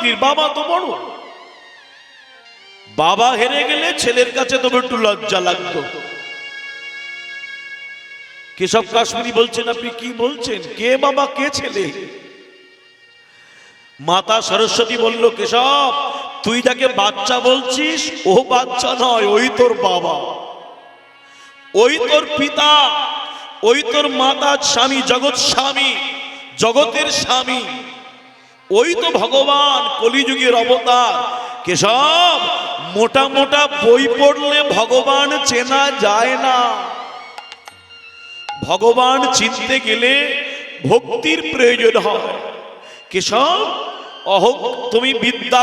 ডিগ্রির বাবা তো বড় বাবা হেরে গেলে ছেলের কাছে তবে একটু লজ্জা লাগতো। কেশব কাশ্মীরি বলছেন, আপনি কি বলছেন? কে বাবা? কে ছেলে? মাতা সরস্বতী বলল, কেশব, তুই যাকে বাচ্চা বলছিস, ও বাচ্চা নয়, ওই তোর বাবা। ওই তোর পিতা, ওই তোর মাতা, স্বামী, জগৎ স্বামী, জগতের স্বামী। ওই তো ভগবান কলিযুগের অবতার। কেশব, মোটা মোটা বই পড়লে ভগবান চেনা যায় না। ভগবান চিনতে গেলে ভক্তির প্রয়োজন হয়। কেশব অহং তুমি বিদ্যা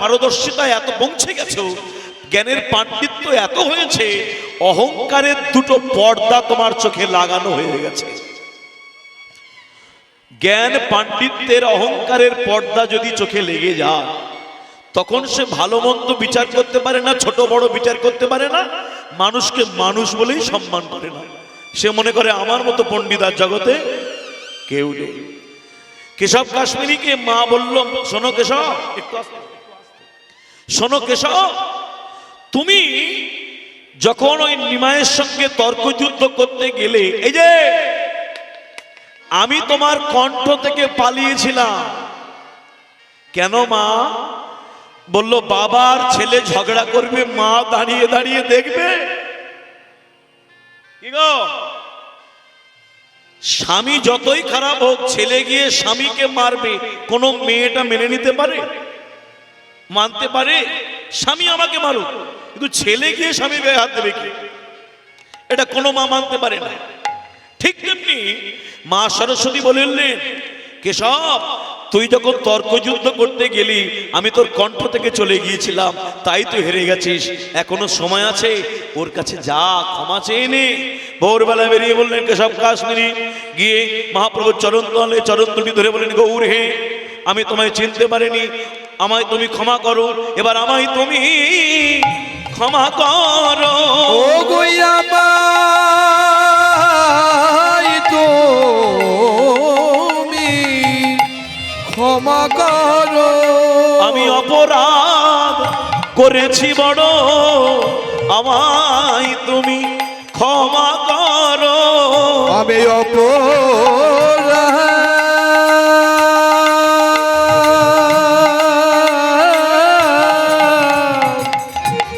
পারদর্শিতা এত পৌঁছে গেছো, জ্ঞানের পাণ্ডিত্য এত হয়েছে, অহংকারের দুটো পর্দা তোমার চোখে লাগানো হয়ে গেছে। জ্ঞান পাণ্ডিত্যের অহংকারের পর্দা যদি চোখে লেগে যায়, তখন সে ভালো মন্দ বিচার করতে পারে না, ছোট বড় বিচার করতে পারে না, মানুষকে মানুষ বলেই সম্মান করে না। সে মনে করে, আমার মতো পণ্ডিতার জগতে কেউ নেই। কেশব কাশ্মীরিকে মা বলল, শোনো কেশব, একটু শোনো কেশব, তুমি যখন ওই নিমায়ের সঙ্গে তর্কযুদ্ধ করতে গেলে, এই যে আমি তোমার কণ্ঠ থেকে পালিয়েছিলাম। কেন মা? বলল, বাবার ছেলে ঝগড়া করবে, মা দাঁড়িয়ে দাঁড়িয়ে দেখবে। কি গো? স্বামী যতই খারাপ হোক, ছেলে গিয়ে স্বামীকে মারবে, কোনো মেয়েটা মেনে নিতে পারে? মানতে পারে? স্বামী আমাকে মারুক, কিন্তু ছেলে গিয়ে স্বামী গায়ে হাত দেবে কি? এটা কোনো মা মানতে পারে না। ঠিক তেমনি মা সরস্বতী বললেন, কেশব, তুই যখন তর্কযুদ্ধ করতে গেলি, আমি তোর কণ্ঠ থেকে চলে গিয়েছিলাম, তাই তুই হেরে গেছিস। এখনও সময় আছে, ওর কাছে যা ক্ষমা চেয়ে নে। ভোরবেলা বেরিয়ে বললেন, কেশব কাশ্মীরি, গিয়ে মহাপ্রভুর চরণ তলে চরণ ধরে বললেন, গৌর হে, আমি তোমায় চিনতে পারিনি, আমায় তুমি ক্ষমা করো, এবার আমায় তুমি ক্ষমা করো। ক্ষমা করো। আমি অপরাধ করেছি বড়। আমায় তুমি ক্ষমা করো। আমি অপরাধ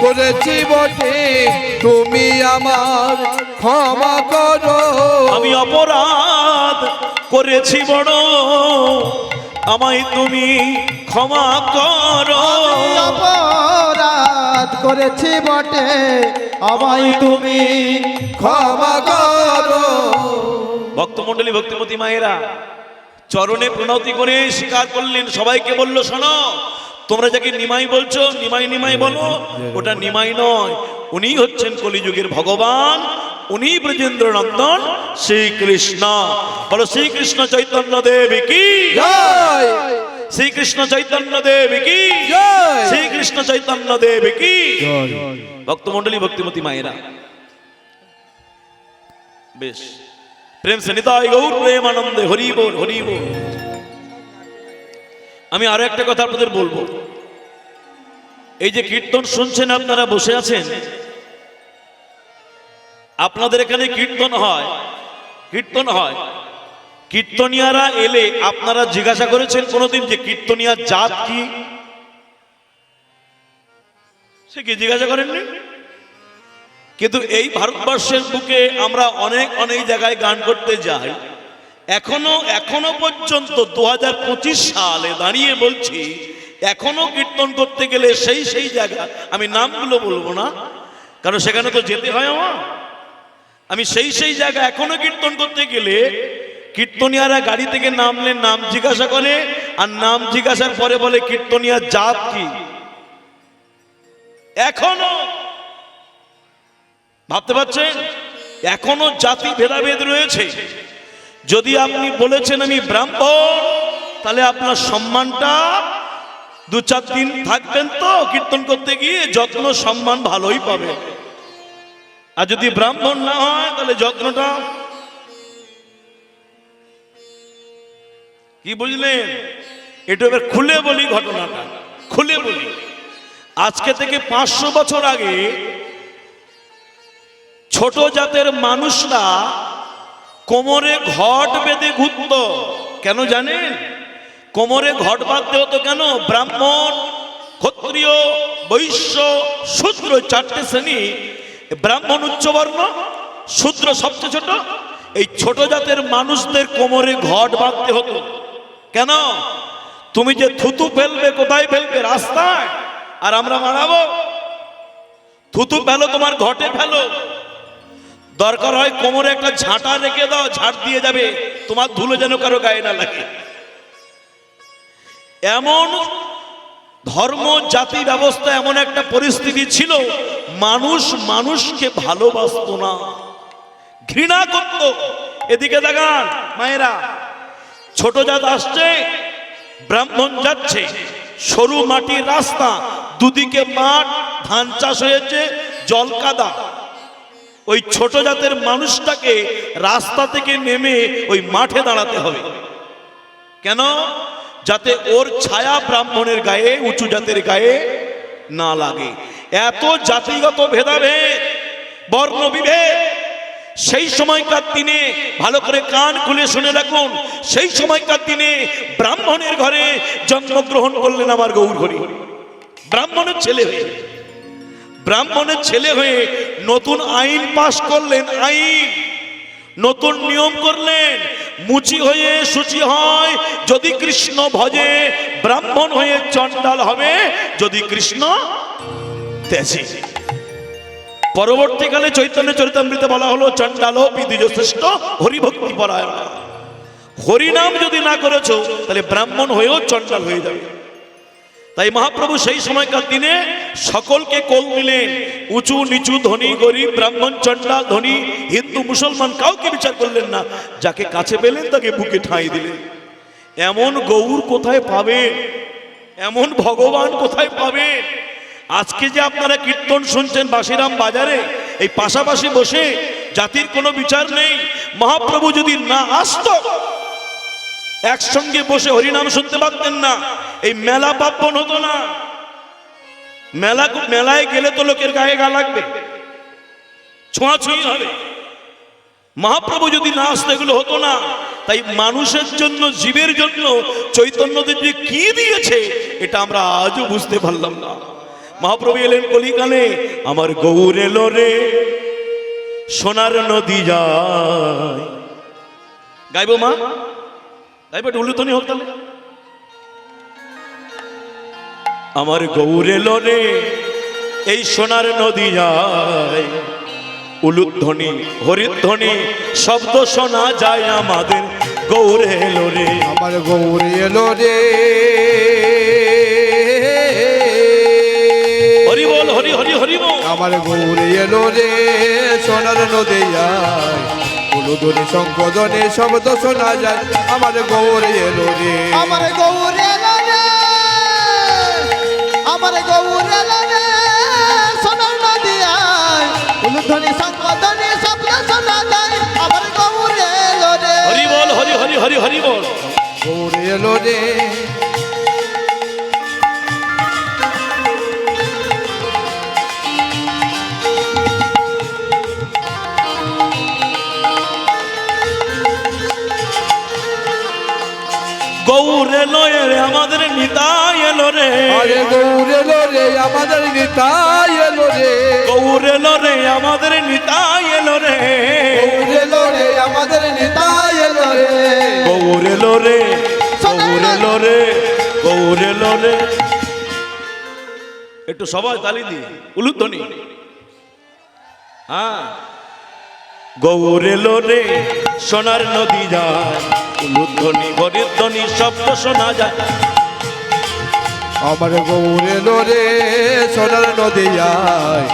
করেছি বটে। তুমি আমার ক্ষমা করো। আমি অপরাধ করেছি বড়। আমায় তুমি ক্ষমা করো। অপরাধ করেছি বটে আমায় তুমি ক্ষমা করো। ভক্তমণ্ডলী ভক্তিমতী মায়েরা চরণে প্রণতি করে স্বীকার করলেন সবাইকে বলল শোনো তোমরা যাকে নিমাই বলছো নিমাই নিমাই বলো ওটা নিমাই নয় উনি হচ্ছেন কলিযুগের ভগবান। উনি ব্রজেন্দ্র নন্দন শ্রীকৃষ্ণ। বলো শ্রীকৃষ্ণ চৈতন্য দেব কি? শ্রীকৃষ্ণ চৈতন্য দেব কি? শ্রীকৃষ্ণ চৈতন্য দেব কি? ভক্তমণ্ডলী ভক্তিমতী মায়েরা। বেশ। প্রেম সে নিতাই গৌর প্রেম আনন্দে হরি বল হরি বল আমি আরও একটা কথা আপনাদের বলব। এই যে কীর্তন শুনছেন আপনারা বসে আছেন আপনাদের এখানে কীর্তন হয়। কীর্তন হয়। কীর্তনিয়ারা এলে আপনারা জিজ্ঞাসা করেছেন কোনোদিন যে কীর্তনিয়া জাত কি? সে কি জিজ্ঞাসা করেননি? কিন্তু এই ভারতবর্ষের বুকে আমরা অনেক অনেক জায়গায় গান করতে যাই। এখনও এখনও পর্যন্ত দু হাজার পঁচিশ সালে দাঁড়িয়ে বলছি, এখনও কীর্তন করতে গেলে সেই সেই জায়গা। আমি নামগুলো বলব না, কারণ সেখানে তো যেতে হয় আমার। আমি সেই সেই জায়গা এখনও কীর্তন করতে গেলে কীর্তনিয়ারা গাড়ি থেকে নামলে নাম জিজ্ঞাসা করে, আর নাম জিজ্ঞাসার পরে বলে, কীর্তনিয়া জাত কি? এখনও। ভাবতে পারছেন? এখনও জাতি ভেদাভেদ রয়েছে। যদি আপনি বলেছেন আমি ব্রাহ্মণ, তাহলে আপনার সম্মানটা দু চার দিন থাকবেন তো কীর্তন করতে গিয়ে, যত্ন সম্মান ভালোই পাবে আর যদি ব্রাহ্মণ না হয়, তাহলে যত্নটা? কি বুঝলেন একটু এবার খুলে বলি ঘটনাটা, খুলে বলি। আজকে থেকে পাঁচশো বছর আগে ছোট জাতের মানুষরা কোমরে ঘট বেঁধে ঘুরত। কেন জানেন? কোমরে ঘট বাঁধতে হতো কেন? ব্রাহ্মণ, ক্ষত্রিয়, বৈশ্য, শূদ্র চারটে শ্রেণি ব্রাহ্মণ উচ্চবর্ণ, শূদ্র সবচেয়ে ছোট। এই ছোট জাতের মানুষদের কোমরে ঘট বাঁধতে হতো। কেন? তুমি যে থুতু ফেলবে, কোথায় ফেলবে? রাস্তায়। আর আমরা মারাবো। থুতু ফেলো, তোমার ঘটে ফেলো। দরকার হয় কোমরে একটা ঝাঁটা রেখে দাও, ঝাঁট দিয়ে যাবে। তোমার ধুলো যেন কারও গায়ে না লাগে। এমন ধর্ম, জাতি ব্যবস্থা এমন একটা পরিস্থিতি ছিল, মানুষ মানুষকে ভালোবাসতো না। ঘৃণা করত। এদিকে দেখান, মায়েরা, ছোট জাত আসছে, ব্রাহ্মণ যাচ্ছে, সরু মাটির রাস্তা, দুদিকে মাঠ, ধান চাষ হয়েছে, জল কাদা। ওই ছোট জাতের মানুষটাকে রাস্তা থেকে নেমে ওই মাঠে দাঁড়াতে হবে। কেন? যাতে ওর ছায়া ব্রাহ্মণের গায়ে, উঁচু জাতের গায়ে না লাগে। এত জাতিগত ভেদাভেদ, বর্ণ বিভেদ, সেই সময়কার দিনে ভালো করে কান খুলে শুনে রাখুন সেই সময়কার দিনে ব্রাহ্মণের ঘরে জন্মগ্রহণ করলেন আমার গৌর হরি ব্রাহ্মণের ছেলে হয়ে, ব্রাহ্মণের ছেলে হয়ে নতুন আইন পাশ করলেন, আইন। নতুন নিয়ম করলেন মুচি হয়ে সুচি হয়। যদি কৃষ্ণ ভজে, ব্রাহ্মণ হয়ে চণ্ডাল হবে। যদি কৃষ্ণ তেজে পরবর্তীকালে চৈতন্য চরিতামৃতে বলা হলো চণ্ডাল বিদ্যুশ্রেষ্ঠ শ্রেষ্ঠ হরিভক্তি পরায়ণ। হরিনাম যদি না করেছ, তাহলে ব্রাহ্মণ হয়েও চণ্ডাল হয়ে যাবে। তাই মহাপ্রভু সেই সময়কার দিনে সকলকে কোল দিলেন উঁচু, নিচু, ধনী, গরিব, ব্রাহ্মণ, চণ্ডাল, ধনী, হিন্দু, মুসলমান, কাউকে বিচার করলেন না। যাকে কাছে পেলেন, তাকে বুকে ঠাঁই দিলেন। এমন গৌর কোথায় পাবেন? এমন ভগবান কোথায় পাবেন? আজকে যে আপনারা কীর্তন শুনছেন বাসিরাম বাজারে, এই পাশাপাশি বসে জাতির কোনো বিচার নেই। মহাপ্রভু যদি না আসতো একসঙ্গে বসে হরিনাম শুনতে পারতেন না। এই মেলা পাপন হতো না। মেলা মেলায় গেলে তো লোকের গায়ে গা লাগবে। ছোঁয়াছুঁই হবে। মহাপ্রভু যদি না আসতো, এগুলো হতো না। তাই মানুষের জন্য, জীবের জন্য চৈতন্যদেব যে কি দিয়েছে, এটা আমরা আজও বুঝতে পারলাম না। মহাপ্রভু এলেন কলিকালে আমার গৌর এলো রে, সোনার নদী যায়। গাইবো মা। একটু উলুতনি হোক তাহলে। আমার গৌর এলো রে এই সোনার নদী যায় উলুধ্বনি হরিধ্বনি শব্দ শোনা যায় আমাদের গৌর এলো রে আমার গৌরী এলো রে হরি বল হরি হরি হরি বল। আমার গৌরী এলো রে সোনার নদী যায় উলুদনি শঙ্কদনে শব্দ শোনা যায়। আমার গৌরী এলো রে। আমার গৌরে আমার গৌরে সোনার নদিয়ায় উলুধ্বনি সংকদনি শব্দ শোনা যায়। আমার গৌরে লোরে হরি বল হরি হরি হরি হরি বল। গৌরী এলো রে। এলো রে আমাদের নিতাই এলো রে। আরে গৌর এলো রে আমাদের নিতাই এলো রে। গৌর এলো রে আমাদের নিতাই এলো রে। গৌর এলো রে আমাদের নিতাই এলো রে। গৌর এলো রে গৌর এলো রে গৌর এলো রে। একটু সবাই তালি দি উলুধ্বনি। হ্যাঁ। গৌর এলো রে সোনার নদী যায় উলুধ্বনি হরিধ্বনি শব্দ শোনা যায়। আমার গৌর এলো রে সোনার নদী যায়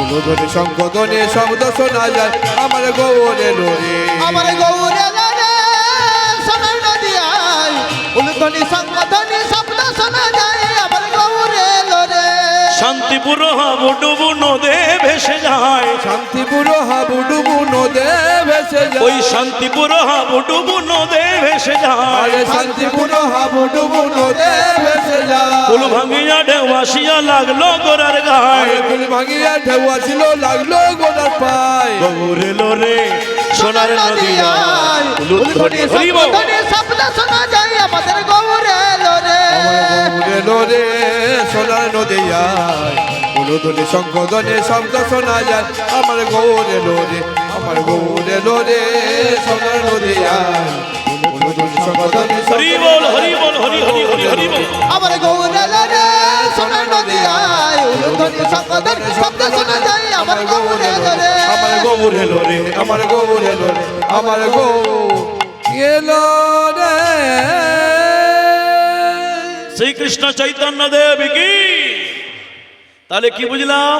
উলুদনি শঙ্কদনে শব্দ শোনা যায়। আমার গৌর এলো রে আমার গৌরে লালে সোনার নদিয়ায় উলুধ্বনি সংকদনি শব্দ শোনা যায়। শান্তিপুর হাবুডুবু নদে ভেসে যায়। শান্তিপুর হাবুডুবু নদে ভেসে যায়। ওই শান্তিপুর হাবুডুবু নদে ভেসে যায়। আরে শান্তিপুর হাবুডুবু নদে ভেসে যায়। কুল ভাঙিয়া ঢেউ আসিয়া লাগল গোড়ার গায়ে। কুল ভাঙিয়া ঢেউ আসিল লাগল গোদার পায়। গৌরে লোরে সোনার হরিব। ধ্বনি শব্দ শোনা যায় আমাদের গৌরে লোরে সোনার নদিয়ায় উলুধনি শঙ্কদনে শব্দ শোনা যায়। আমার গৌরে লোরে আমার গৌরে লোরে সোনার নদিয়ায় আমার গৌরে লোরে সোনার নদিয়ায় উলুধ্বনি শঙ্করধ্বনি শব্দ শোনা যায়। আমার গৌরে লোরে আমার গৌরে লোরে আমার গৌরে লোরে আমার গৌরে লোরে শ্রীকৃষ্ণ চৈতন্য দেব কি? তাহলে কি বুঝলাম?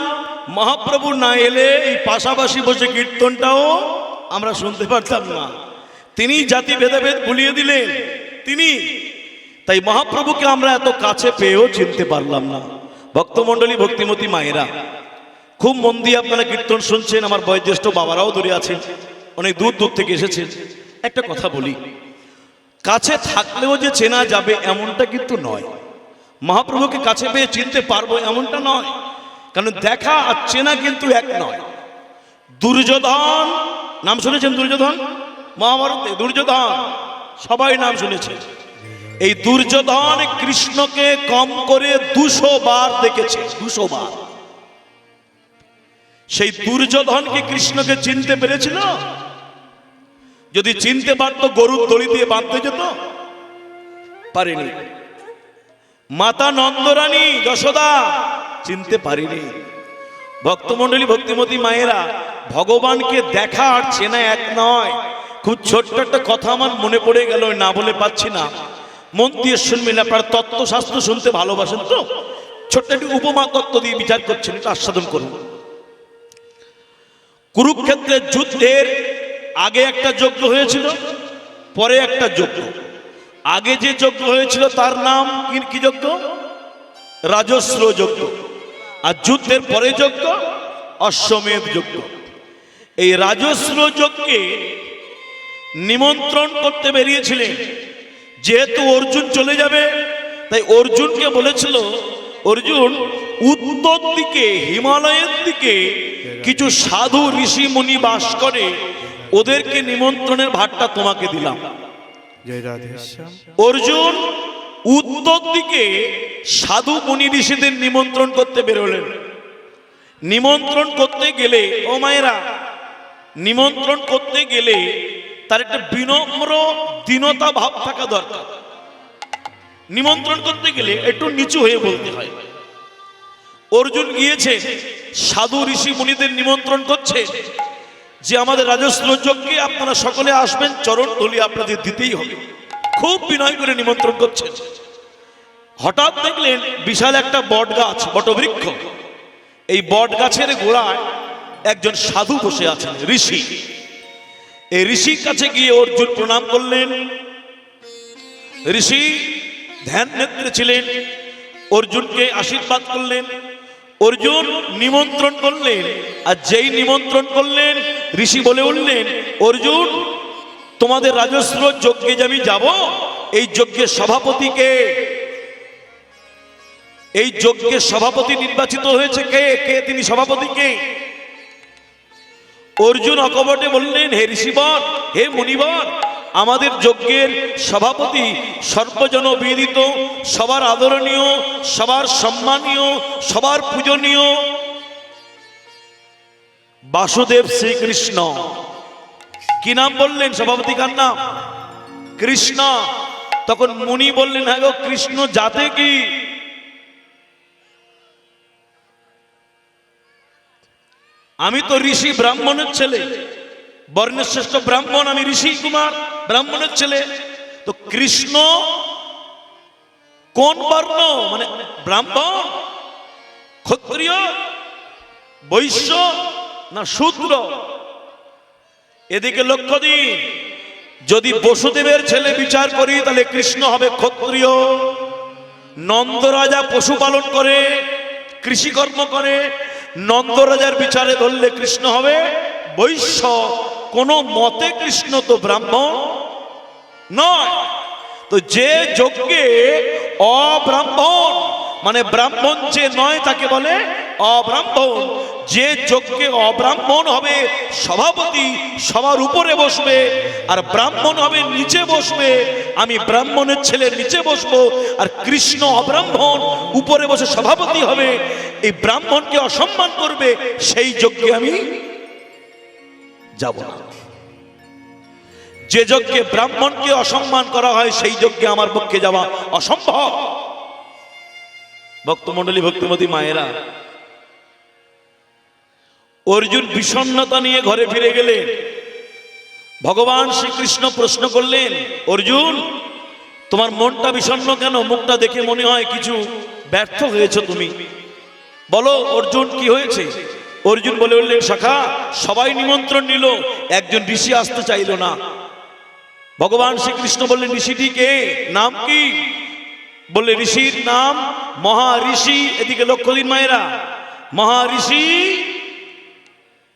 মহাপ্রভু না এলে এই পাশাপাশি বসে কীর্তনটাও আমরা শুনতে পারতাম না। তিনি জাতি ভেদাভেদ ভুলিয়ে দিলেন। তিনি, তাই মহাপ্রভুকে আমরা এত কাছে পেয়েও চিনতে পারলাম না। ভক্তমণ্ডলী, ভক্তিমতী মায়েরা, খুব মন দিয়ে আপনারা কীর্তন শুনছেন, আমার বয়োজ্যেষ্ঠ বাবারাও দূরে আছেন, অনেক দূর দূর থেকে এসেছেন। একটা কথা বলি কাছে থাকলেও যে চেনা যাবে এমনটা কিন্তু নয়। মহাপ্রভুকে কাছে পেয়ে চিনতে পারব এমনটা নয়। কারণ দেখা আর চেনা কিন্তু এক নয়। দুর্যোধন, নাম শুনেছেন দুর্যোধন? মহাভারতে দুর্যোধন, সবাই নাম শুনেছে। এই দুর্যোধন কৃষ্ণকে কম করে দুশো বার দেখেছে, দুশো বার। সেই দুর্যোধনকে কৃষ্ণকে চিনতে পেরেছিল? যদি চিনতে পারতো গরুর দড়ি দিয়ে বাঁধতে যেত, পারেনি। মাতা নন্দরানী যশোদা চিনতে পারিনি। ভক্তমণ্ডলী, ভক্তিমতী মায়েরা, ভগবানকে দেখা আর চেনা এক নয়। খুব ছোট্ট একটা কথা আমার মনে পড়ে গেল, না বলে পাচ্ছি না। মন দিয়ে শুনবেন আপনারা, তত্ত্বশাস্ত্র শুনতে ভালোবাসেন তো? ছোট্ট একটি উপমা তত্ত্ব দিয়ে বিচার করছেন এটা আস্বাদন করুন। কুরুক্ষেত্রের যুদ্ধের আগে একটা যজ্ঞ হয়েছিল, পরে একটা যজ্ঞ। আগে যে যজ্ঞ হয়েছিল, তার নাম কি যজ্ঞ? রাজস্র যজ্ঞ। আর যুদ্ধের পরে যজ্ঞ, অশ্বমেধ যজ্ঞ। এই রাজস্র যজ্ঞে নিমন্ত্রণ করতে বেরিয়েছিলেন। যেহেতু অর্জুন চলে যাবে, তাই অর্জুনকে বলেছিল, অর্জুন, উত্তর দিকে, হিমালয়ের দিকে কিছু সাধু ঋষি মুনি বাস করে। ওদেরকে নিমন্ত্রণের ভাতটা তোমাকে দিলাম। অর্জুন উত্তর দিকে সাধু মুনি ঋষিদের নিমন্ত্রণ করতে বেরোলেন। নিমন্ত্রণ করতে গেলে ও মায়েরা নিমন্ত্রণ করতে গেলে তার একটা বিনম্র দীনতা ভাব থাকা দরকার। নিমন্ত্রণ করতে গেলে একটু নিচু হয়ে বলতে হয়। অর্জুন গিয়েছে সাধু ঋষি মুনিদের নিমন্ত্রণ করছে। যে আমাদের রাজস্ব যজ্ঞে আপনারা সকলে আসবেন, চরণ ধলি আপনাদের দিতেই হবে। খুব বিনয় করে নিমন্ত্রণ করছেন। হঠাৎ দেখলেন বিশাল একটা বট গাছ বটবৃক্ষ। এই বট গাছের গোড়ায় একজন সাধু বসে আছেন, ঋষি। এই ঋষির কাছে গিয়ে অর্জুন প্রণাম করলেন। ঋষি ধ্যান নেত্রে ছিলেন, অর্জুনকে আশীর্বাদ করলেন। অর্জুন নিমন্ত্রণ করলেন, আর যেই নিমন্ত্রণ করলেন, ঋষি বলে উঠলেন, অর্জুন, তোমাদের রাজস্ব যজ্ঞে যে আমি যাব, এই যজ্ঞের সভাপতিকে, এই যজ্ঞের সভাপতি নির্বাচিত হয়েছে কে? কে তিনি সভাপতি কে অর্জুন অকপটে বললেন, হে ঋষিবর হে মুনিবর আমাদের যজ্ঞের সভাপতি সর্বজন বিদিত, সবার আদরণীয়, সবার সম্মানীয়, সবার পূজনীয়। বাসুদেব শ্রীকৃষ্ণ। কি নাম বললেন সভাপতি কার নাম? কৃষ্ণ। তখন মুনি বললেন হ্যাঁ কৃষ্ণ যাতে কি? আমি তো ঋষি ব্রাহ্মণের ছেলে। বর্ণের শ্রেষ্ঠ ব্রাহ্মণ আমি ঋষি কুমার, ব্রাহ্মণের ছেলে। তো কৃষ্ণ কোন বর্ণ? মানে ব্রাহ্মণ, ক্ষত্রিয়, বৈশ্য না শূদ্র? এদিকে লক্ষ্য দিন, যদি বসুদেবের ছেলে বিচার করি, তাহলে কৃষ্ণ হবে ক্ষত্রিয়। নন্দরাজা পশুপালন করে, কৃষিকর্ম করে, নন্দরাজার বিচারে ধরলে কৃষ্ণ হবে বৈশ্য। কোনো মতে কৃষ্ণ তো ব্রাহ্মণ নয়। তো যে যজ্ঞে অব্রাহ্মণ মানে ব্রাহ্মণ যে নয় তাকে বলে অব্রাহ্মণ। যে যজ্ঞে অব্রাহ্মণ হবে, সভাপতি সবার উপরে বসবে, আর ব্রাহ্মণ হবে নিচে বসবে। আমি ব্রাহ্মণের ছেলে নিচে বসবো, আর কৃষ্ণ অব্রাহ্মণ উপরে বসে সভাপতি হবে। এই ব্রাহ্মণকে অসম্মান করবে, সেই যজ্ঞে আমি যাব না। যে যজ্ঞে ব্রাহ্মণকে অসম্মান করা হয়, সেই যজ্ঞে আমার পক্ষে যাওয়া অসম্ভব। ভক্তমণ্ডলী, ভক্তিমতী মায়েরা, অর্জুন বিষণ্ণতা নিয়ে ঘরে ফিরে গেলেন। ভগবান শ্রীকৃষ্ণ প্রশ্ন করলেন, অর্জুন, তোমার মনটা বিষণ্ণ কেন? মুখটা দেখে মনে হয় কিছু ব্যর্থ হয়েছ তুমি। বলো, অর্জুন, কি হয়েছে? অর্জুন বলে উঠলেন, শাখা, সবাই নিমন্ত্রণ নিল, একজন ঋষি আসতে চাইলো না। ভগবান শ্রীকৃষ্ণ বললেন ঋষিটি কে? নাম কি? বললে, ঋষির নাম মহা ঋষি এদিকে লক্ষ্য দিন মায়েরা মহা ঋষি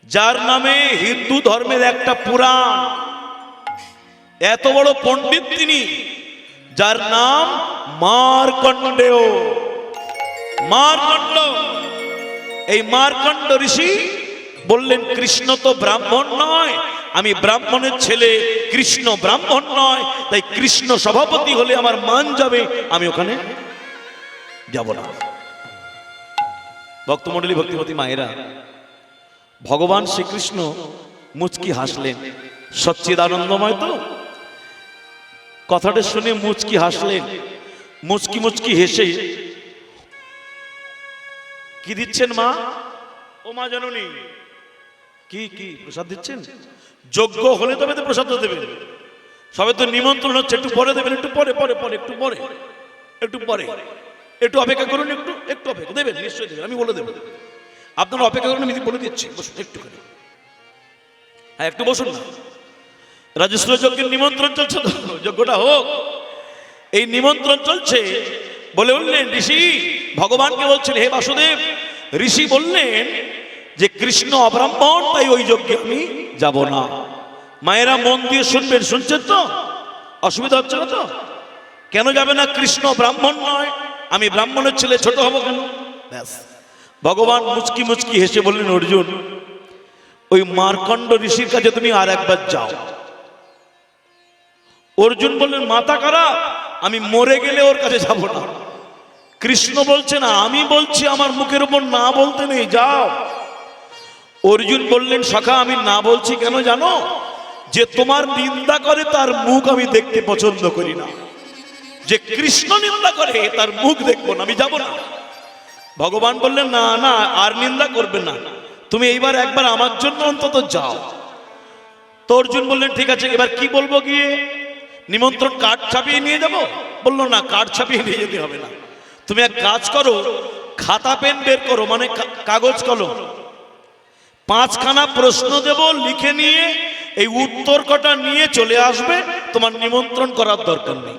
যার নামে হিন্দু ধর্মের একটা পুরাণ। এত বড় পণ্ডিত তিনি, যার নাম মারকণ্ডেয়। মারকণ্ড এই মারকণ্ড ঋষি বললেন, কৃষ্ণ তো ব্রাহ্মণ নয়। আমি ব্রাহ্মণের ছেলে, কৃষ্ণ ব্রাহ্মণ নয়। তাই কৃষ্ণ সভাপতি হলে আমার মান যাবে, আমি ওখানে যাব না। ভক্তমণ্ডলী ভক্তিমতী মায়েরা, ভগবান শ্রীকৃষ্ণ মুচকি হাসলেন। সচ্চিদ আনন্দময় তো? কথাটা শুনে মুচকি হাসলেন। মুচকি মুচকি হেসে কি দিচ্ছেন মা? ও মা জননী। কি কি প্রসাদ দিচ্ছেন? যোগ্য হলে তবে তো প্রসাদ দেবেন। সবে তো নিমন্ত্রণ হচ্ছে একটু পরে দেবেন একটু পরে পরে পরে একটু পরে একটু পরে। একটু অপেক্ষা করুন একটু একটু অপেক্ষা। দেবেন নিশ্চয়ই দেবেন আমি বলে দেবো। আপনারা অপেক্ষা করুন আমি বলে দিচ্ছি। বসুন একটুখানি। হ্যাঁ একটু বসুন না। রাজস্ব যজ্ঞের নিমন্ত্রণ চলছে তো যজ্ঞটা হোক। এই নিমন্ত্রণ চলছে। বলে উঠলেন ঋষি ভগবানকে বলছেন হে বাসুদেব ঋষি বললেন যে কৃষ্ণ অব্রাহ্মণ তাই ওই যজ্ঞে আমি যাব না। মায়েরা মন দিয়ে শুনবেন, শুনছেন তো? অসুবিধা হচ্ছে না তো? কেন যাবে না কৃষ্ণ ব্রাহ্মণ নয়? আমি ব্রাহ্মণের ছেলে, ছোট হব কেন? ব্যাস। ভগবান মুচকি মুচকি হেসে বললেন, অর্জুন, ওই মার্কণ্ড ঋষির কাছে তুমি আর একবার যাও। অর্জুন বললেন, মাথা খারাপ, আমি মরে গেলে ওর কাছে যাব না। কৃষ্ণ বলছে না, আমি বলছি, আমার মুখের উপর না বলতে নেই, যাও। অর্জুন বললেন, সখা, আমি না বলছি কেন জানো? যে তোমার নিন্দা করে, তার মুখ আমি দেখতে পছন্দ করি না। যে কৃষ্ণ নিন্দা করে, তার মুখ দেখব না, আমি যাব না। ভগবান বললেন, না না, আর নিন্দা করবে না। তুমি এইবার একবার আমার জন্য অন্তত যাও। তো অর্জুন বললেন, ঠিক আছে, এবার কি বলব গিয়ে? নিমন্ত্রণ কার্ড ছাপিয়ে নিয়ে যাব? বলল, না, কার্ড ছাপিয়ে নিয়ে যেতে হবে না। তুমি এক কাজ করো, খাতা, পেন বের করো মানে কাগজ, কলম। পাঁচখানা প্রশ্ন দেব, লিখে নিয়ে এই উত্তর কটা নিয়ে চলে আসবে, তোমার নিমন্ত্রণ করার দরকার নেই।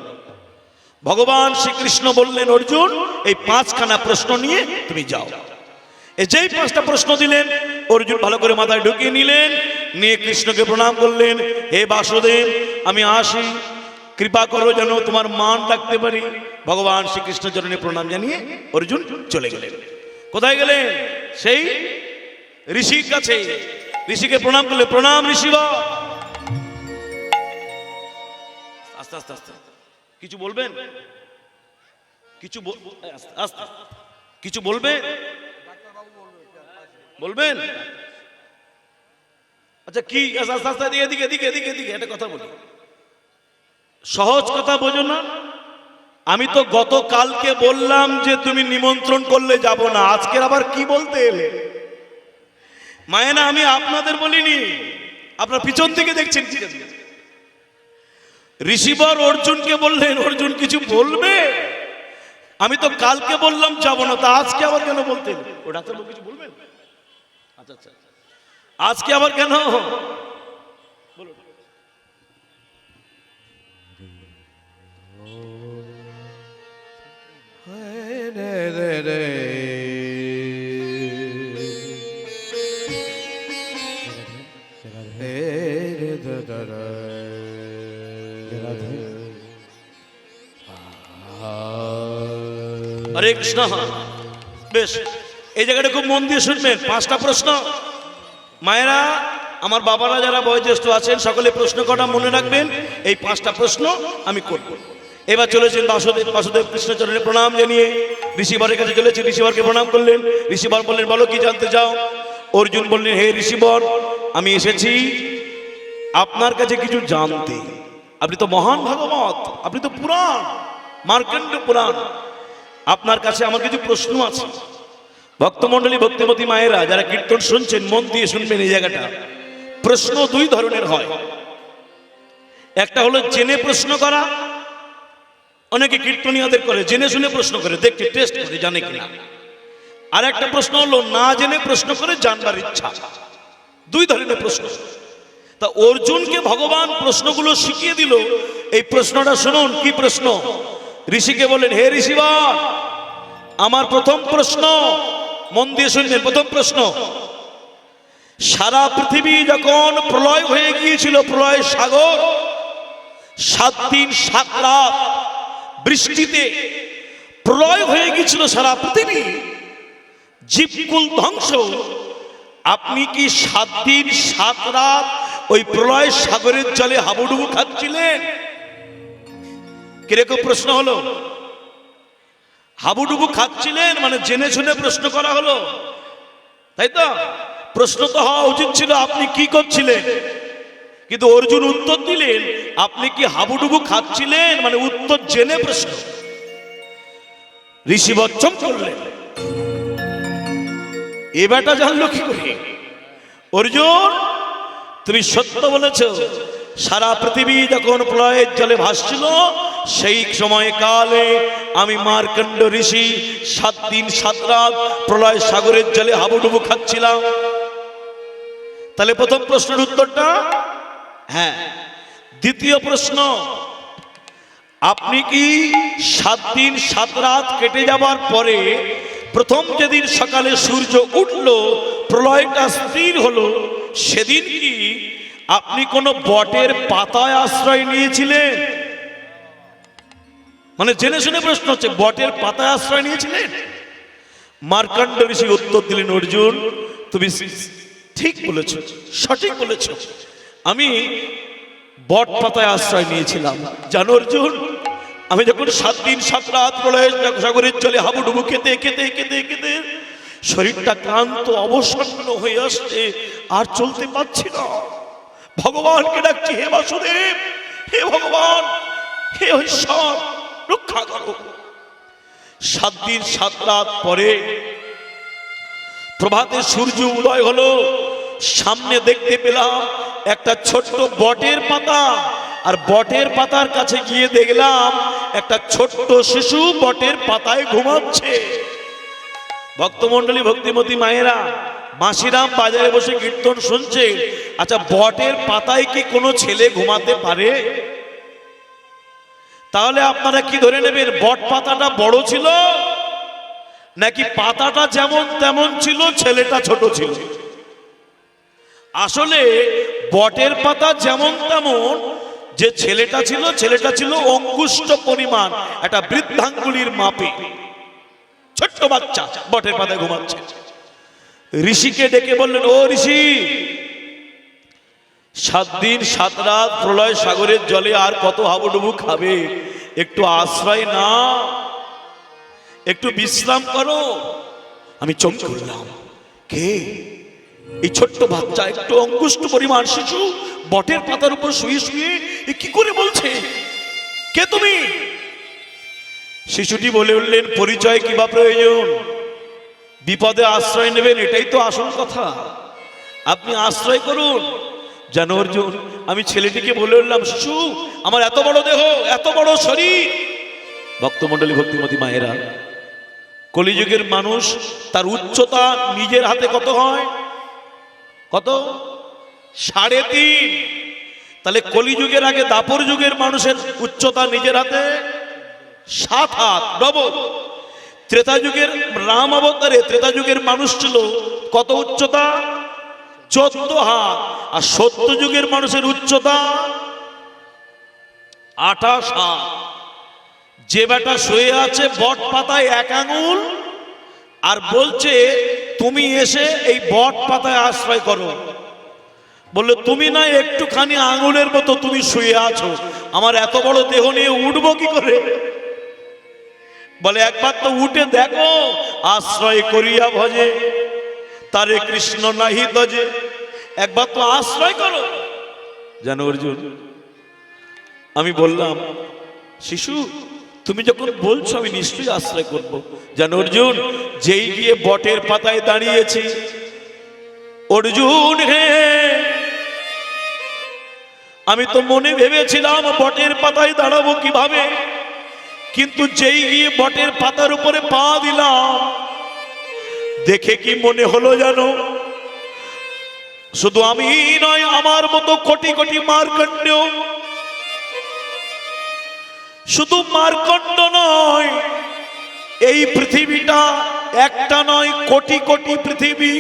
ভগবান শ্রীকৃষ্ণ বললেন, অর্জুন, এই পাঁচখানা প্রশ্ন নিয়ে তুমি যাও। যেই পাঁচটা প্রশ্ন দিলেন, অর্জুন ভালো করে মাথায় ঢুকিয়ে নিলেন, নিয়ে কৃষ্ণকে প্রণাম করলেন, হে বাসুদেব, আমি আসি। কৃপা করো যেন তোমার মান রাখতে পারি। ভগবান শ্রীকৃষ্ণ চরণে প্রণাম জানিয়ে অর্জুন চলে গেলেন। কোথায় গেলেন? সেই ঋষির কাছে। ঋষিকে প্রণাম করলে, প্রণাম ঋষি আস্তে আস্তে আস্তে। কিছু বলবেন? কিছু কিছু বলবেন? বলবেন? আচ্ছা কি? আস্তে আস্তে এদিকে এদিকে এদিকে এদিকে, একটা কথা বলি। সহজ কথা বোঝো না। আমি তো গতকালকে বললাম যে তুমি নিমন্ত্রণ করলে যাব না। আজকের আবার কি বলতে এলে? মায়েনা আমি আপনাদের বলিনি। আপনার পিছন থেকে দেখছেন ঋষিবর অর্জুনকে বললেন, অর্জুন, কিছু বলবে? আমি তো কালকে বললাম যাব না, তা আজকে আবার কেন বলতেন ও ডাক্তার কিছু বলবেন আচ্ছা আচ্ছা। আজকে আবার কেন? হরে কৃষ্ণ বেশ, এই জায়গাটা খুব মন দিয়ে শুনবেন। পাঁচটা প্রশ্ন। মায়েরা, আমার বাবারা যারা বয়োজ্যেষ্ঠ আছেন, সকলে প্রশ্ন কটা মনে রাখবেন? এই পাঁচটা প্রশ্ন আমি করব। এবার চলেছেন বাসুদেব বাসুদেব কৃষ্ণচরণের প্রণাম জানিয়ে ঋষিবরের কাছে চলেছে। ঋষিবরকে প্রণাম করলেন। ঋষিবর বললেন, বলো, কি জানতে চাও? অর্জুন বললেন, হে ঋষিবর, আমি এসেছি আপনার কাছে কিছু জানতে। আপনি তো মহান ভাগবত, আপনি তো পুরাণ, মার্কণ্ড পুরাণ। আপনার কাছে আমার কিছু প্রশ্ন আছে। ভক্তমণ্ডলী ভক্তিমতী মায়েরা, যারা কীর্তন শুনছেন, মন দিয়ে শুনবেন এই জায়গাটা। প্রশ্ন দুই ধরনের হয়। একটা হলো, জেনে প্রশ্ন করা। অনেকে কীর্তনীয়দের করে, জেনে শুনে প্রশ্ন করে, দেখতে টেস্ট করে, জানে কিনা। আর একটা প্রশ্ন হলো, না জেনে প্রশ্ন করে, জানবার ইচ্ছা। দুই ধরনের প্রশ্ন। তা অর্জুনকে ভগবান প্রশ্নগুলো শিখিয়ে দিল। এই প্রশ্নটা শুনুন, কি প্রশ্ন? ঋষিকে বলেন হে ঋষিবার আমার প্রথম প্রশ্ন, মন দিয়ে শুনবেন, প্রথম প্রশ্ন, সারা পৃথিবী যখন প্রলয় হয়ে গিয়েছিল, প্রলয় সাগর, সাত দিন, সাত রাত বৃষ্টিতে প্রলয় হয়ে গিয়েছিল সারা পৃথিবী জীবকুল ধ্বংস। আপনি কি সাত দিন, সাত রাত ওই প্রলয় সাগরের জলে হাবুডুবু খাচ্ছিলেন? কীরকম প্রশ্ন হলো? হাবুডুবু খাচ্ছিলেন মানে জেনে শুনে প্রশ্ন করা হলো। তাই তো? প্রশ্ন তো হওয়া উচিত ছিল, আপনি কি করছিলেন? কিন্তু অর্জুন উত্তর দিলেন, আপনি কি হাবুডুবু খাচ্ছিলেন? মানে উত্তর জেনে প্রশ্ন। ঋষি বচ্চন করলেন। এ বেটা জানলো কি করে? অর্জুন, তুমি সত্য বলেছ, সারা পৃথিবী যখন প্রলয়ের জলে ভাসছিল সেই সময় কালে আমি মার্কণ্ড ঋষি সাত দিন সাত রাত প্রলয় সাগরের জলে হাবুডুবু খাচ্ছিলাম। তাহলে প্রথম প্রশ্নের উত্তরটা? হ্যাঁ। দ্বিতীয় প্রশ্ন, আপনি কি সাত দিন সাত রাত কেটে যাবার পরে প্রথম যেদিন সকালে সূর্য উঠল, প্রলয়টা স্থির হলো, সেদিন কি আপনি কোনো বটের পাতায় আশ্রয় নিয়েছিলেন? মানে জেনে শুনে প্রশ্ন হচ্ছে, বটের পাতায় আশ্রয় নিয়েছিলেন মার্কাণ্ড ঋষি উত্তর দিলেন, অর্জুন, তুমি ঠিক বলেছ, সঠিক বলেছ। আমি বট পাতায় আশ্রয় নিয়েছিলাম। জানো অর্জুন, আমি যখন সাত দিন, সাত রাত প্রলয় সাগরের চলে হাবুডুবু খেতে খেতে খেতে খেতে শরীরটা ক্লান্ত, অবসন্ন হয়ে আসছে, আর চলতে পারছি না। ভগবানকে ডাকছি, হে বাসুদেব, হে ভগবান, হে ঈশ্বর রক্ষা করো। সাত দিন, সাত রাত পরে প্রভাতে সূর্য উদয় হলো। সামনে দেখতে পেলাম একটা ছোট্ট বটের পাতা। আর বটের পাতার কাছে গিয়ে দেখলাম একটা ছোট্ট শিশু বটের পাতায় ঘুমাচ্ছে। ভক্তমণ্ডলী, ভক্তিমতী মায়েরা, মাসিরাম বাজারে বসে কীর্তন শুনছে। আচ্ছা বটের পাতায় কি কোনো ছেলে ঘুমাতে পারে? তাহলে আপনারা কি ধরে নেবেন, বট পাতাটা বড় ছিল? নাকি পাতাটা যেমন তেমন ছিল, ছেলেটা ছোট ছিল? আসলে বটের পাতা যেমন তেমন, যে ছেলেটা ছিল ছেলেটা ছিল অঙ্গুষ্ট পরিমাণ, একটা বৃদ্ধাঙ্গুলির মাপে। ছোট্ট বাচ্চা, বটের পাতায় ঘুমাচ্ছে। ঋষিকে ডেকে বললেন, ও ঋষি সাত দিন, সাত রাত প্রলয় সাগরের জলে আর কত হাবুডুবু খাবে? একটু আশ্রয় না একটু বিশ্রাম করো। আমি চোখ করলাম কে? এই ছোট্ট বাচ্চা একটু অঙ্কুষ্ট পরিমাণ শিশু, বটের পাতার উপর শুয়ে শুয়ে এ কি করে বলছে? কে তুমি? শিশুটি বলে উঠলেন, পরিচয় কিবা প্রয়োজন? বিপদে আশ্রয় নেবেন, এটাই তো আসল কথা। আপনি আশ্রয় করুন। জানো অর্জুন, আমি ছেলেটিকে বলে উঠলাম, শিশু, আমার এত বড় দেহ, এত বড় শরীর। ভক্তমণ্ডলী ভক্তিমতী মায়েরা, কলিযুগের মানুষ, তার উচ্চতা নিজের হাতে কত হয়? কত? সাড়ে তিন। তাহলে কলিযুগের আগে দাপর যুগের মানুষের উচ্চতা নিজের হাতে? সাত হাত, ডবল। ত্রেতা যুগের রাম অবতারে ত্রেতা যুগের মানুষ ছিল কত উচ্চতা? চোদ্দ হাত, আর সত্য যুগের মানুষের উচ্চতা আঠাশ হাত। যে বেটা শুয়ে আছে বট পাতায় এক আঙুল আর বলছে, তুমি এসে এই বট পাতায় আশ্রয় করো। বললে, তুমি না একটুখানি আঙুলের মতো তুমি শুয়ে আছো। আমার এত বড় দেহ নিয়ে উঠবো কি করে? বলে, একবার তো উঠে দেখো, আশ্রয় করিয়া ভজে। তারে কৃষ্ণ নাহি দজে। একবার তো আশ্রয় করো। জানো অর্জুন, আমি বললাম, শিশু, তুমি যখন বলছো আমি নিশ্চয়ই আশ্রয় করব। জানো অর্জুন, যেই গিয়ে বটের পাতায় দাঁড়িয়েছি, অর্জুন হে, আমি তো মনে ভেবেছিলাম বটের পাতায় দাঁড়াবো কীভাবে, কিন্তু যেই গিয়ে বটের পাতার উপরে পা দিলাম দেখে কি মনে হলো জানো শুধু আমি নয়, আমার মতো কোটি কোটি মারকণ্ড শুধু মারকণ্ড নয়, এই পৃথিবীটা একটা নয়, কোটি কোটি পৃথিবী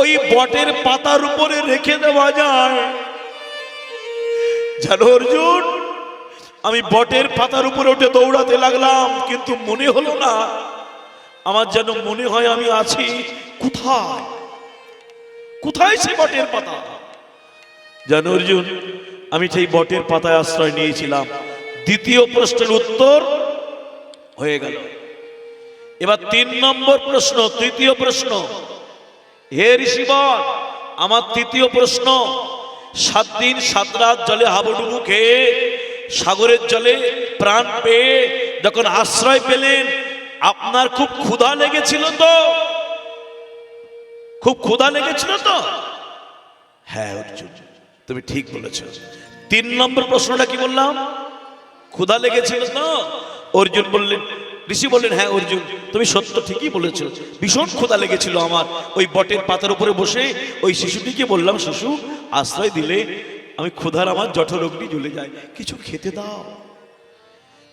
ওই বটের পাতার উপরে রেখে দেওয়া যায়। জানো অর্জুন, আমি বটের পাতার উপরে উঠে দৌড়াতে লাগলাম, কিন্তু মনে হলো না আমার যেন মনে হয় আমি আছি কোথায়? কোথায় সে বটের পাতা? জানো অর্জুন, আমি সেই বটের পাতায় আশ্রয় নিয়েছিলাম, দ্বিতীয় প্রশ্নের উত্তর হয়ে গেল। এবার তিন নম্বর প্রশ্ন, তৃতীয় প্রশ্ন। হে ঋষিবর, আমার তৃতীয় প্রশ্ন, সাত দিন সাত রাত জলে হাবুডুবু খেয়ে সাগরের জলে প্রাণ পেয়ে যখন আশ্রয় পেলেন আপনার খুব ক্ষুধা লেগেছিল তো? খুব ক্ষুধা লেগেছিল তো? হ্যাঁ অর্জুন, তুমি ঠিক বলেছ। তিন নম্বর প্রশ্নটা কি বললাম? ক্ষুধা লেগেছিল তো? অর্জুন বললেন, ঋষি বললেন হ্যাঁ অর্জুন, তুমি সত্য ঠিকই বলেছ। ভীষণ ক্ষুধা লেগেছিল আমার। ওই বটের পাতার উপরে বসে ওই শিশুটিকে বললাম, শিশু, আশ্রয় দিলে আমি ক্ষুধার আমার জঠরগ্নি জ্বলে যায়। কিছু খেতে দাও।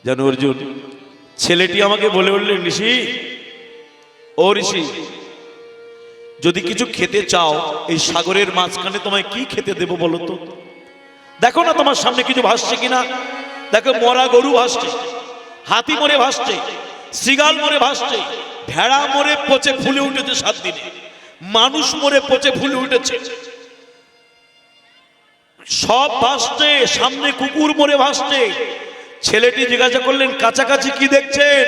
যেন অর্জুন ছেলেটি আমাকে বলে উঠলেন ঋষি, ও ঋষি, যদি কিছু খেতে চাও, এই সাগরের মাঝখানে তোমায় কি খেতে দেবো বলো তো? দেখো না তোমার সামনে কিছু ভাসছে কিনা? দেখো মরা গরু ভাসছে, হাতি মরে ভাসছে সিগাল মরে ভাসছে, ভেড়া মরে পচে ফুলে উঠেছে সাত দিনে, মানুষ মরে পচে ফুলে উঠেছে। সব ভাসছে, সামনে কুকুর মরে ভাসছে ছেলেটি জিজ্ঞাসা করলেন, কাছাকাছি কি দেখছেন?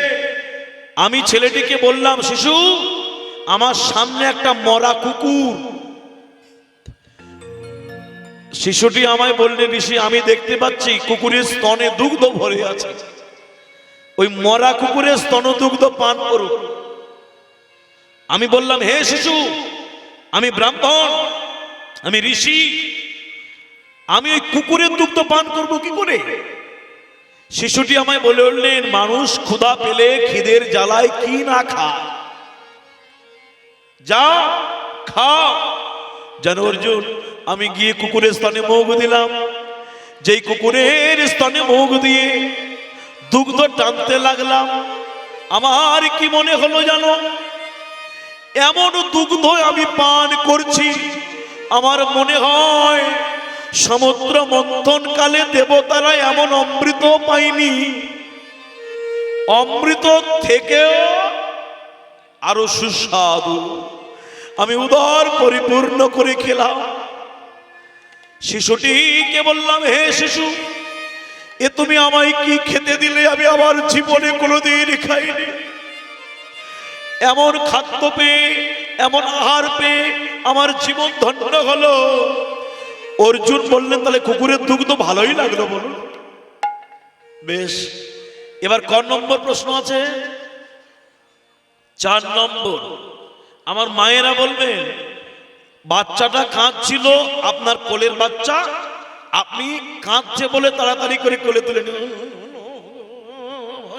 আমি ছেলেটিকে বললাম, শিশু, আমার সামনে একটা মরা কুকুর। শিশুটি আমায় বললেন, ঋষি, আমি দেখতে পাচ্ছি কুকুরের স্তনে দুগ্ধ ভরে আছে। ওই মরা কুকুরের স্তন দুগ্ধ পান করুন। আমি বললাম, হে শিশু, আমি ব্রাহ্মণ, আমি ঋষি, আমি ওই কুকুরের দুগ্ধ পান করব কি করে? শিশুটি আমায় বলে উঠলেন মানুষ ক্ষুধা পেলে খিদের জ্বালায় কি না খায়? যা, খা। যেন অর্জুন, আমি গিয়ে কুকুরের স্থানে মুখ দিলাম। যেই কুকুরের স্তনে মুখ দিয়ে দুগ্ধ টানতে লাগলাম। আমার কি মনে হলো জানো? এমন দুগ্ধ আমি পান করছি, আমার মনে হয় সমুদ্র মন্থন কালে দেবতারা এমন অমৃত পাইনি অমৃত থেকেও আরও সুস্বাদু। আমি উদর পরিপূর্ণ করে খেলাম। শিশুটিকে বললাম, হে শিশু, এ তুমি আমায় কি খেতে দিলে? আমি আমার জীবনে কোনোদিন খাইনি। এমন খাদ্য পেয়ে, এমন আহার পেয়ে আমার জীবন ধন্য হলো। অর্জুন বললেন, তাহলে কুকুরের দুগ্ধ ভালোই লাগল বলুন। বেশ, এবার ক নম্বর প্রশ্ন আছে? চার নম্বর, আমার মায়েরা বলবেন, বাচ্চাটা কাঁদছিল, আপনার কোলের বাচ্চা, আপনি কাঁদছে বলে তাড়াতাড়ি করে কোলে তুলে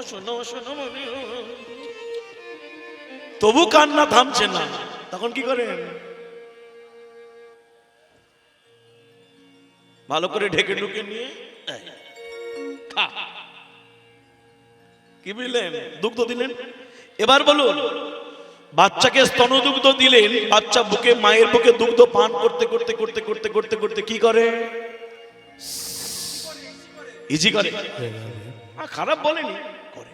শোনো তবু কান্না থামছে না। তখন কি করেন? ভালো করে ঢেকে ঢুকে নিয়ে খা। কি বুঝলেন দুগ্ধ দিলেন? এবার বলুন বাচ্চাকে স্তনদুগ্ধ দিলেন বাচ্চা বুকে মায়ের বুকে দুগ্ধ পান করতে করতে করতে করতে করতে করতে কি করে? ইজি করে। আ, খারাপ বলেনি করে।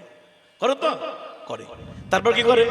করে তো? করে। তারপর কি করে?